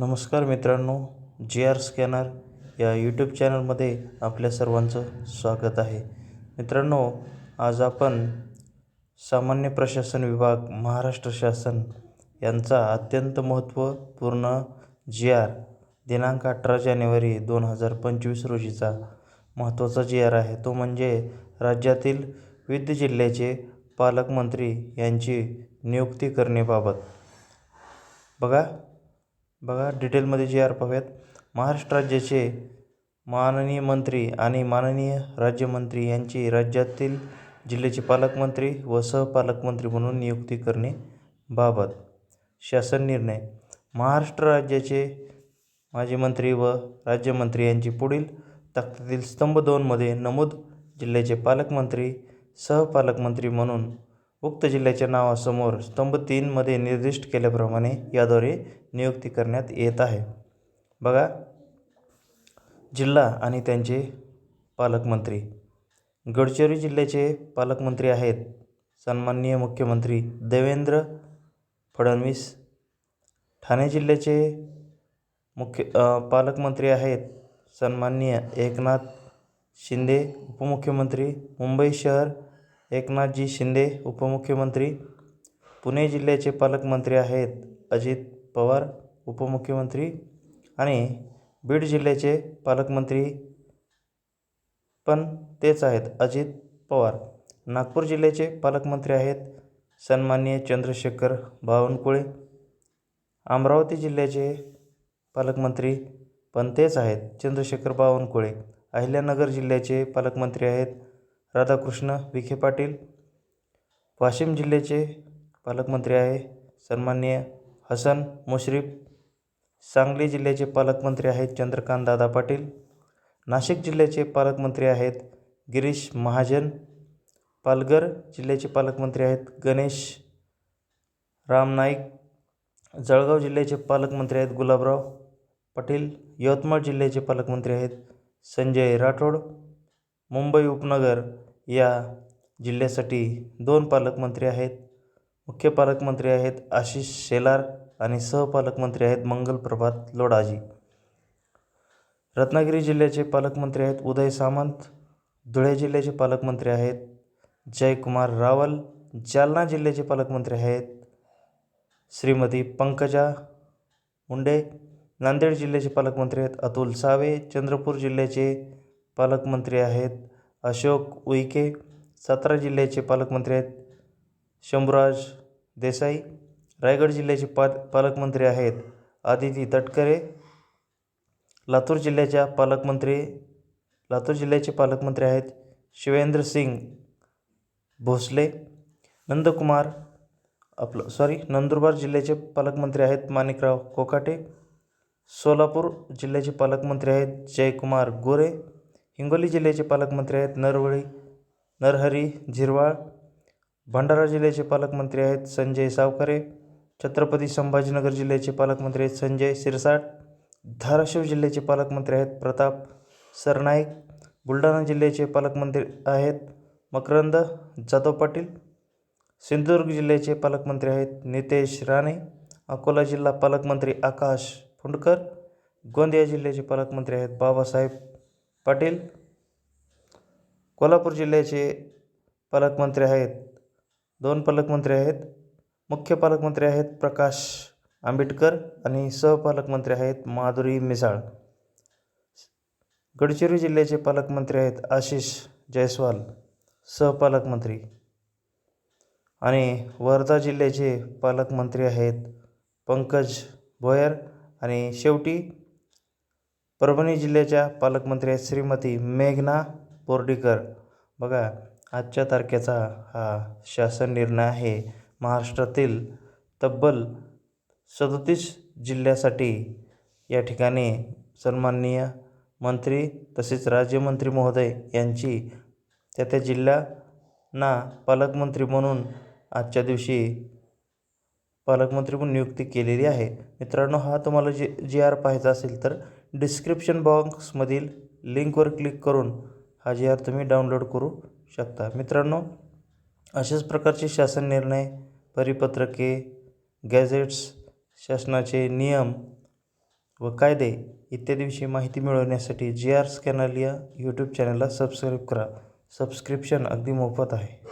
नमस्कार मित्रांनो G R scanner या यूट्यूब चॅनलमध्ये आपल्या सर्वांचं स्वागत आहे. मित्रांनो आज आपण सामान्य प्रशासन विभाग महाराष्ट्र शासन यांचा अत्यंत महत्त्वपूर्ण जी आर दिनांक अठरा जानेवारी दोन हजार पंचवीस रोजीचा महत्त्वाचा जी आर आहे. तो म्हणजे राज्यातील विविध जिल्ह्याचे पालकमंत्री यांची नियुक्ती करण्याबाबत. बघा बघा डिटेलमध्ये जे आर पाहूयात महाराष्ट्र राज्याचे माननीय मंत्री आणि माननीय राज्यमंत्री यांची राज्यातील जिल्ह्याचे पालकमंत्री व सहपालकमंत्री म्हणून नियुक्ती करणे बाबत शासन निर्णय. महाराष्ट्र राज्याचे माजी मंत्री व राज्यमंत्री यांची पुढील तक्त्यातील स्तंभ दोनमध्ये नमूद जिल्ह्याचे पालकमंत्री सहपालकमंत्री म्हणून उक्त जिल्ह्याच्या नावासमोर स्तंभ तीनमध्ये निर्दिष्ट केल्याप्रमाणे याद्वारे नियुक्ती करण्यात येत आहे. बघा. जिल्हा आणि त्यांचे पालकमंत्री. गडचिरोली जिल्ह्याचे पालकमंत्री आहेत सन्माननीय मुख्यमंत्री देवेंद्र फडणवीस. ठाणे जिल्ह्याचे मुख्य पालकमंत्री आहेत सन्माननीय एकनाथ शिंदे उपमुख्यमंत्री मुंबई शहर एकनाथजी शिंदे उपमुख्यमंत्री पुणे जिल्ह्याचे पालकमंत्री आहेत अजित पवार उपमुख्यमंत्री आणि बीड जिल्ह्याचे पालकमंत्री पण तेच आहेत अजित पवार. नागपूर जिल्ह्याचे पालकमंत्री आहेत सन्माननीय चंद्रशेखर बावनकुळे. अमरावती जिल्ह्याचे पालकमंत्री पण तेच आहेत चंद्रशेखर बावनकुळे. अहिल्यानगर जिल्ह्याचे पालकमंत्री आहेत राधाकृष्ण विखे पाटील वाशिम जिल्ह्याचे पालकमंत्री आहे सन्माननीय हसन मुश्रीफ सांगली जिल्ह्याचे पालकमंत्री आहेत चंद्रकांत दादा पाटील नाशिक जिल्ह्याचे पालकमंत्री आहेत गिरीश महाजन पालघर जिल्ह्याचे पालकमंत्री आहेत गणेश राम नाईक जळगाव जिल्ह्याचे पालकमंत्री आहेत गुलाबराव पाटील यवतमाळ जिल्ह्याचे पालकमंत्री आहेत संजय राठोड मुंबई उपनगर या जिल्ह्यासाठी दोन पालकमंत्री आहेत. मुख्य पालकमंत्री आहेत आशिष शेलार आणि सहपालकमंत्री आहेत मंगल प्रभात लोडाजी रत्नागिरी जिल्ह्याचे पालकमंत्री आहेत उदय सामंत. धुळे जिल्ह्याचे पालकमंत्री आहेत जयकुमार रावल. जालना जिल्ह्याचे पालकमंत्री आहेत श्रीमती पंकजा मुंडे. नांदेड जिल्ह्याचे पालकमंत्री आहेत अतुल सावे. चंद्रपूर जिल्ह्याचे पालकमंत्री आहेत अशोक उईके सातारा जिल्ह्याचे पालकमंत्री आहेत. शंभूराज देसाई रायगड जिल्ह्याचे पा पालकमंत्री आहेत. आदिती तटकरे लातूर जिल्ह्याच्या पालकमंत्री लातूर जिल्ह्याचे पालकमंत्री आहेत शिवेंद्र सिंग भोसले नंदकुमार आपलं सॉरी नंदुरबार जिल्ह्याचे पालकमंत्री आहेत माणिकराव कोकाटे सोलापूर जिल्ह्याचे पालकमंत्री आहेत जयकुमार गोरे हिंगोली जिल्ह्याचे पालकमंत्री आहेत नरवळी नरहरी झिरवाळ भंडारा जिल्ह्याचे पालकमंत्री आहेत संजय सावकारे छत्रपती संभाजीनगर जिल्ह्याचे पालकमंत्री आहेत संजय सिरसाट धाराशिव जिल्ह्याचे पालकमंत्री आहेत प्रताप सरनाईक बुलढाणा जिल्ह्याचे पालकमंत्री आहेत मकरंद जाधव पाटील सिंधुदुर्ग जिल्ह्याचे पालकमंत्री आहेत नितेश राणे अकोला जिल्हा पालकमंत्री आकाश फुंडकर गोंदिया जिल्ह्याचे पालकमंत्री आहेत बाबासाहेब पाटील कोल्हापूर जिल्ह्याचे पालकमंत्री आहेत. दोन पालकमंत्री आहेत. मुख्य पालकमंत्री आहेत प्रकाश आंबेडकर आणि सहपालकमंत्री आहेत माधुरी मिसाळ. गडचिरोली जिल्ह्याचे पालकमंत्री आहेत आशिष जयस्वाल सहपालकमंत्री आणि वर्धा जिल्ह्याचे पालकमंत्री आहेत पंकज भोयर आणि शेवटी परभणी जिल्ह्याच्या पालकमंत्री आहेत श्रीमती मेघना बोर्डीकर बघा आजच्या तारखेचा हा शासन निर्णय आहे. महाराष्ट्रातील तब्बल सदतीस जिल्ह्यासाठी या ठिकाणी सन्माननीय मंत्री तसेच राज्यमंत्री महोदय यांची त्या त्या जिल्ह्यांना पालकमंत्री म्हणून आजच्या दिवशी पालकमंत्री म्हणून नियुक्ती केलेली आहे. मित्रांनो हा तुम्हाला जे जी आर पाहायचा असेल तर डिस्क्रिप्शन बॉक्समधील लिंकवर क्लिक करून हा जी आर तुम्ही डाउनलोड करू शकता. मित्रांनो अशाच प्रकारचे शासन निर्णय परिपत्रके गॅझेट्स शासनाचे नियम व कायदे इत्यादीविषयी माहिती मिळवण्यासाठी जी आर स्कॅनल या यूट्यूब चॅनलला सबस्क्राईब करा. सबस्क्रिप्शन अगदी मोफत आहे.